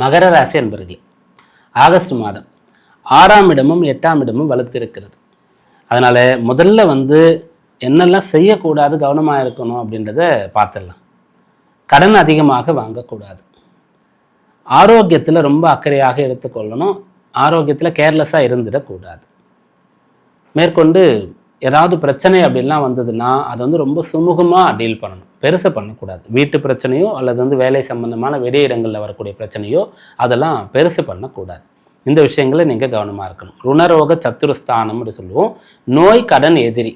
மகர ராசி அன்பர்களே ஆகஸ்ட் மாதம் ஆறாம் இடமும் எட்டாம் இடமும் வலுத்திருக்கிறது. அதனால் முதல்ல வந்து என்னெல்லாம் செய்யக்கூடாது கவனமாக இருக்கணும் அப்படின்றத பார்த்துடலாம். கடன் அதிகமாக வாங்கக்கூடாது. ஆரோக்கியத்தில் ரொம்ப அக்கறையாக எடுத்துக்கொள்ளணும். ஆரோக்கியத்தில் கேர்லெஸ்ஸாக இருந்துடக்கூடாது. மேற்கொண்டு ஏதாவது பிரச்சனை அப்படிலாம் வந்ததுன்னா அது வந்து ரொம்ப சுமூகமாக டீல் பண்ணணும். பெருசாக பண்ணக்கூடாது. வீட்டு பிரச்சனையோ அல்லது வந்து வேலை சம்பந்தமான வெளியிடங்களில் வரக்கூடிய பிரச்சனையோ அதெல்லாம் பெருசு பண்ணக்கூடாது. இந்த விஷயங்களை நீங்கள் கவனமாக இருக்கணும். ருணரோக சத்துருஸ்தானம் அப்படி சொல்லுவோம். நோய் கடன் எதிரி.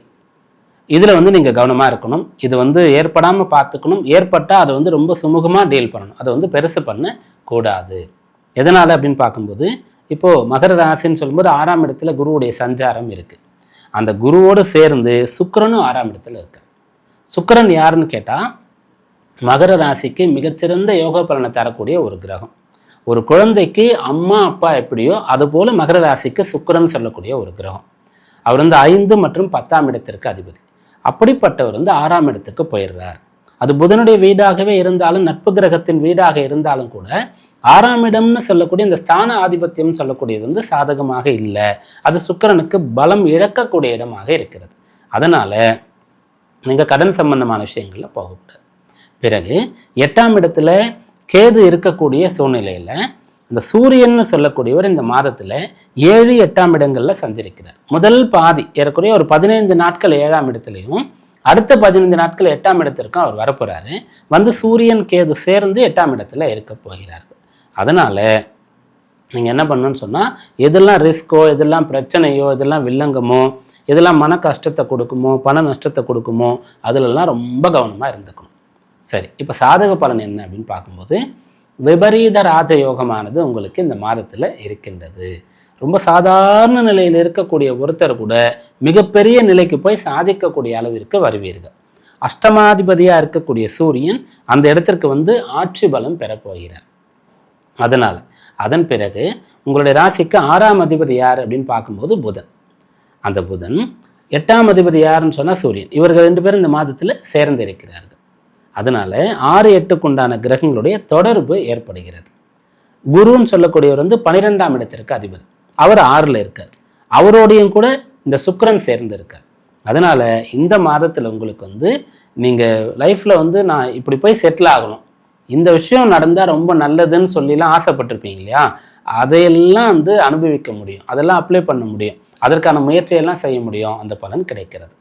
இதில் வந்து நீங்கள் கவனமாக இருக்கணும். இது வந்து ஏற்படாமல் பார்த்துக்கணும். ஏற்பட்டால் அதை வந்து ரொம்ப சுமூகமாக டீல் பண்ணணும். அதை வந்து பெருசு பண்ணக்கூடாது. எதனால் அப்படின்னு பார்க்கும்போது இப்போது மகர ராசின்னு சொல்லும்போது ஆறாம் இடத்துல குருவுடைய சஞ்சாரம் இருக்குது அந்த குருவோடு சேர்ந்து சுக்கரனும் ஆறாம் இடத்துல இருக்கார். சுக்கரன் யாருன்னு கேட்டால் மகர ராசிக்கு மிகச்சிறந்த யோக பலனை தரக்கூடிய ஒரு கிரகம். ஒரு குழந்தைக்கு அம்மா அப்பா எப்படியோ அதுபோல் மகர ராசிக்கு சுக்கிரன் சொல்லக்கூடிய ஒரு கிரகம். அவர் வந்து ஐந்து மற்றும் பத்தாம் இடத்திற்கு அதிபதி. அப்படிப்பட்டவர் வந்து ஆறாம் இடத்துக்கு போயிடுறார். அது புதனுடைய வீடாகவே இருந்தாலும் நட்பு கிரகத்தின் வீடாக இருந்தாலும் கூட ஆறாம் இடம்னு சொல்லக்கூடிய இந்த ஸ்தான ஆதிபத்தியம் சொல்லக்கூடியது வந்து சாதகமாக இல்லை. அது சுக்கிரனுக்கு பலம் இழக்கக்கூடிய இடமாக இருக்கிறது. அதனால நீங்கள் கடன் சம்பந்தமான விஷயங்களில் போகக்கூடாது. பிறகு எட்டாம் இடத்துல கேது இருக்கக்கூடிய சூழ்நிலையில் இந்த சூரியன்னு சொல்லக்கூடியவர் இந்த மாதத்தில் ஏழு எட்டாம் இடங்களில் சஞ்சரிக்கிறார். முதல் பாதி ஏறக்குறைய ஒரு பதினைந்து நாட்கள் ஏழாம் இடத்துலையும் அடுத்த பதினைந்து நாட்கள் எட்டாம் இடத்திற்கும் அவர் வரப்போகிறாரு வந்து சூரியன் கேது சேர்ந்து எட்டாம் இடத்துல இருக்க போகிறார். அதனால் நீங்கள் என்ன பண்ணணும்னு சொன்னால் எதெல்லாம் ரிஸ்க்கோ எதெல்லாம் பிரச்சனையோ எதெல்லாம் வில்லங்கமோ எதெல்லாம் மன கஷ்டத்தை கொடுக்குமோ பண நஷ்டத்தை கொடுக்குமோ அதிலெல்லாம் ரொம்ப கவனமாக இருந்துக்கணும். சரி இப்போ சாதக பலன் என்ன அப்படின்னு பார்க்கும்போது விபரீத ராஜயோகமானது உங்களுக்கு இந்த மாதத்தில் இருக்கின்றது. ரொம்ப சாதாரண நிலையில் இருக்கக்கூடிய ஒருத்தர் கூட மிகப்பெரிய நிலைக்கு போய் சாதிக்கக்கூடிய அளவிற்கு வருவீர்கள். அஷ்டமாதிபதியாக இருக்கக்கூடிய சூரியன் அந்த இடத்திற்கு வந்து ஆட்சி பலம் பெறப்போகிறார் அதனால். அதன் பிறகு உங்களுடைய ராசிக்கு ஆறாம் அதிபதி யார் அப்படின்னு பார்க்கும்போது புதன். அந்த புதன் எட்டாம் அதிபதி யாருன்னு சொன்னால் சூரியன். இவர்கள் ரெண்டு பேரும் இந்த மாதத்தில் சேர்ந்து இருக்கிறார்கள். அதனால் ஆறு எட்டுக்குண்டான கிரகங்களுடைய தொடர்பு ஏற்படுகிறது. குருன்னு சொல்லக்கூடியவர் வந்து பன்னிரெண்டாம் இடத்திற்கு அதிபதி. அவர் ஆறில் இருக்கார். அவரோடையும் கூட இந்த சுக்கரன் சேர்ந்து இருக்கார். அதனால் இந்த மாதத்தில் உங்களுக்கு வந்து நீங்கள் லைஃப்பில் வந்து நான் இப்படி போய் செட்டில் ஆகணும். இந்த விஷயம் நடந்தால் ரொம்ப நல்லதுன்னு சொல்லிலாம் ஆசைப்பட்டிருப்பீங்க இல்லையா? அதையெல்லாம் வந்து அனுபவிக்க முடியும். அதெல்லாம் அப்ளை பண்ண முடியும். அதற்கான முயற்சியெல்லாம் செய்ய முடியும். அந்த பலன் கிடைக்கிறது.